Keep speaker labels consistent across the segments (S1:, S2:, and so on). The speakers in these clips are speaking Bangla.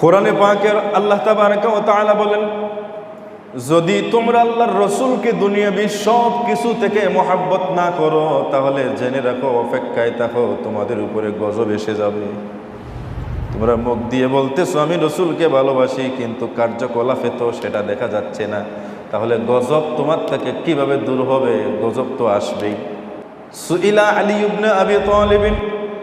S1: কোরআনে পাকের আল্লাহ তাআলা বলেন, যদি তোমরা আল্লাহর রসুলকে দুনিয়াবি সব কিছু থেকে মোহাব্বত না করো, তাহলে জেনে রাখো, অপেক্ষায় থাকো, তোমাদের উপরে গজব এসে যাবে। তোমরা মুখ দিয়ে বলতেছো, আমি রসুলকে ভালোবাসি, কিন্তু কার্যকলাপে তো সেটা দেখা যাচ্ছে না। তাহলে গজব তোমার থেকে কীভাবে দূর হবে? গজব তো আসবেই। সুইলা আলী ইবনে আবি তালিব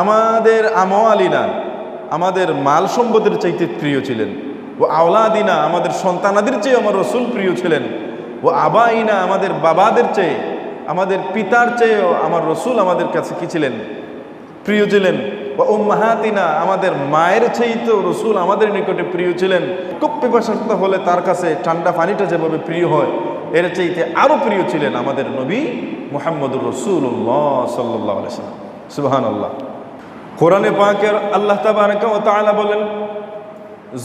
S1: আমাদের আমওয়ালিনা আমাদের মাল সম্পদের চাইতে প্রিয় ছিলেন। ও আওলাদিনা আমাদের সন্তানাদের চেয়ে আমার রসুল প্রিয় ছিলেন। ও আবাইনা আমাদের বাবাদের চেয়ে, আমাদের পিতার চেয়েও আমার রসুল আমাদের কাছে কি ছিলেন? প্রিয় ছিলেন। বা ও উম্মাহাতিনা আমাদের মায়ের চেয়েতেও রসুল আমাদের নিকটে প্রিয় ছিলেন। খুব পিপাসার্থ হলে তার কাছে ঠান্ডা পানিটা যেভাবে প্রিয় হয়, এর চাইতে আরও প্রিয় ছিলেন আমাদের নবী মোহাম্মদুর রসুল্লাহ সাল্লাহ সুবাহান আল্লাহ কোরআনে পাকের আল্লাহ তাআলা বলেন,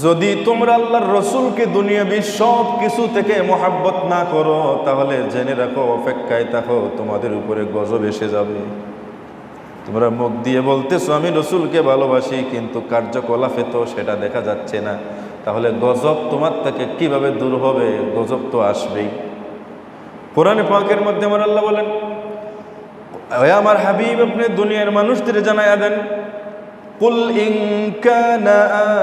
S1: যদি তোমরা আল্লাহর রসুলকে দুনিয়াবি সব কিছু থেকে মোহাব্বত না করো, তাহলে জেনে রাখো, অপেক্ষায় থাকো, তোমাদের উপরে গজব এসে যাবে। তোমরা মুখ দিয়ে বলতেছো, আমি রসুলকে ভালোবাসি, কিন্তু কার্যকলাপে তো সেটা দেখা যাচ্ছে না। তাহলে গজব তোমার থেকে কীভাবে দূর হবে? গজব তো আসবেই। কোরআনে পাকের মধ্যে আমার আল্লাহ বলেন ওই আমার হাবিব আপনি দুনিয়ার মানুষদের জানায়া দেন قل إن كان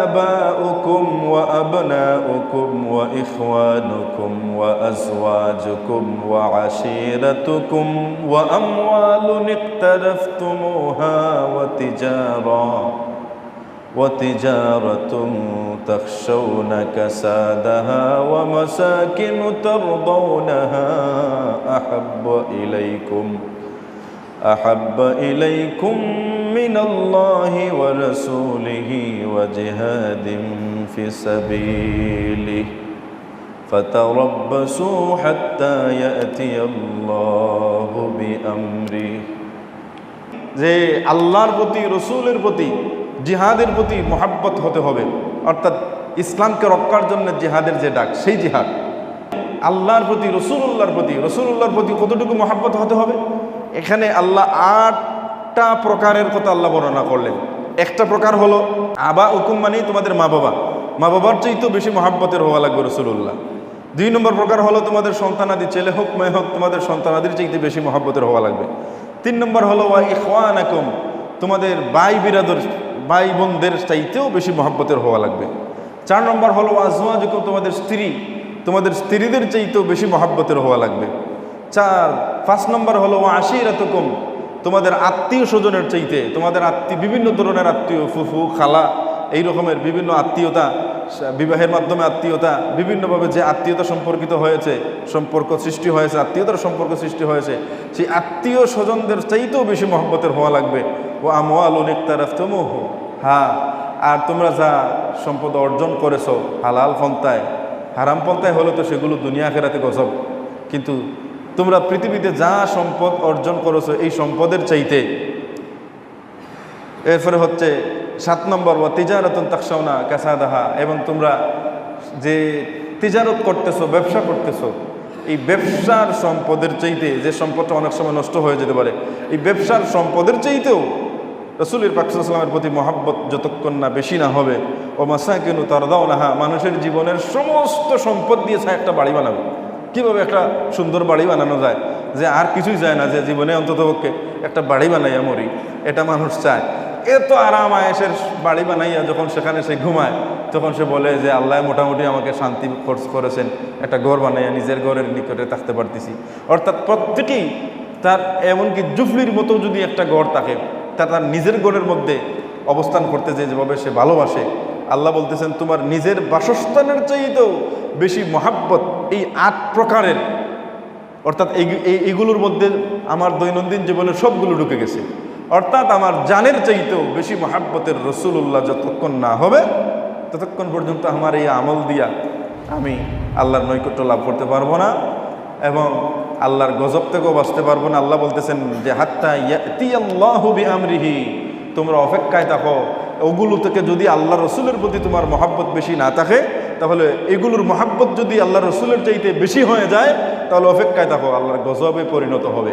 S1: آباؤكم وأبناؤكم وإخوانكم وأزواجكم وعشيرتكم وأموال اقترفتموها وتجارة وتجارة تخشون كسادها ومساكن ترضونها أحب إليكم أحب إليكم من الله ورسوله وجهاد في سبيله فتربصوا حتى يأتي الله بأمره যে আল্লাহর প্রতি রসুলের প্রতি জিহাদের প্রতি মহাব্বত হতে হবে অর্থাৎ ইসলামকে রক্ষার জন্য জিহাদের যে ডাক সেই জিহাদ আল্লাহর প্রতি রসুল্লাহর প্রতি রসুল্লাহর প্রতি কতটুকু মহাব্বত হতে হবে এখানে আল্লাহ আটটা প্রকারের কথা আল্লাহ বর্ণনা করলেন। একটা প্রকার হলো, আবা হুকুম মানে তোমাদের মা বাবা। মা বাবার চাইতেও বেশি মহাব্বতের হওয়া লাগবে রসুল্লাহ দুই নম্বর প্রকার হলো, তোমাদের সন্তানাদি ছেলে হোক, মেয়ে হোক, তোমাদের সন্তানাদির চাইতে বেশি মহাব্বতের হওয়া লাগবে। তিন নম্বর হলো, ওয়া ইখওয়ান একম তোমাদের ভাই বিরাদর, ভাই বোনদের চাইতেও বেশি মহাব্বতের হওয়া লাগবে। চার নম্বর হলো আজওয়াজুকুম, তোমাদের স্ত্রী, তোমাদের স্ত্রীদের চাইতেও বেশি মহাব্বতের হওয়া লাগবে। চার পাঁচ নম্বর হলো আশিরাতকুম তোমাদের আত্মীয় স্বজনের চাইতে, তোমাদের আত্মীয়, বিভিন্ন ধরনের আত্মীয়, ফুফু, খালা, এই রকমের বিভিন্ন আত্মীয়তা, বিবাহের মাধ্যমে আত্মীয়তা, বিভিন্নভাবে যে আত্মীয়তা সম্পর্কিত হয়েছে, সম্পর্ক সৃষ্টি হয়েছে, আত্মীয়তার সম্পর্ক সৃষ্টি হয়েছে, সেই আত্মীয় স্বজনদের চাইতেও বেশি মহব্বতের হওয়া লাগবে। ও আমওয়াল উনিকতারাফতমুহ হ্যাঁ আর তোমরা যা সম্পদ অর্জন করেছ, হালাল পন্থায়, হারাম পন্থায় হলে তো সেগুলো দুনিয়া খেরাতে গজব। কিন্তু তোমরা পৃথিবীতে যা সম্পদ অর্জন করেছ এই সম্পদের চাইতে। এরপরে হচ্ছে সাত নম্বর বা তিজারতন তাকসাওনা কাসাদাহা এবং তোমরা যে তিজারত করতেছো, ব্যবসা করতেছো, এই ব্যবসার সম্পদের চাইতে যে সম্পদটা অনেক সময় নষ্ট হয়ে যেতে পারে, এই ব্যবসার সম্পদের চাইতেও রসুলের পাকসালামের প্রতি মহাব্বত যতক্ষণ না বেশি না হবে ও মাসা কেন তার দাও মানুষের জীবনের সমস্ত সম্পদ দিয়ে একটা বাড়ি বানাবে। কীভাবে একটা সুন্দর বাড়ি বানানো যায়? যে আর কিছুই যায় না, যে জীবনে অন্ততপক্ষে একটা বাড়ি বানাইয়া মরি, এটা মানুষ চায়। এত আরাম আয়েসের বাড়ি বানাইয়া যখন সেখানে সে ঘুমায়, তখন সে বলে যে, আল্লাহ মোটামুটি আমাকে শান্তি খরচ করেছেন, একটা ঘর বানাইয়া নিজের ঘরের নিকটে থাকতে পারতেছি। অর্থাৎ প্রত্যেকেই তার এমনকি জুফলির মতো যদি একটা ঘর থাকে, তা তার নিজের ঘরের মধ্যে অবস্থান করতে যে যেভাবে সে ভালোবাসে আল্লাহ বলতেছেন, তোমার নিজের বাসস্থানের চাইতেও বেশি মহাব্বত এই আট প্রকারের। অর্থাৎ এই এইগুলোর মধ্যে আমার দৈনন্দিন জীবনে সবগুলো ঢুকে গেছে। অর্থাৎ আমার জানের চাইতেও বেশি মহাব্বতের রসুল্লাহ যতক্ষণ না হবে, ততক্ষণ পর্যন্ত আমার এই আমল দিয়া আমি আল্লাহর নৈকট্য লাভ করতে পারব না এবং আল্লাহর গজব থেকেও বাঁচতে পারব না। আল্লাহ বলতেছেন যে, হাত্তা ইয়াতি আল্লাহু বিআমরিহি। তোমরা অপেক্ষায় থাকো ওগুলো থেকে যদি আল্লাহ রসুলের প্রতি তোমার মহাব্বত বেশি না থাকে, তাহলে এগুলোর মহাব্বত যদি আল্লাহ রসুলের চাইতে বেশি হয়ে যায়, তাহলে অপেক্ষায় দেখো আল্লাহর গজবে পরিণত হবে।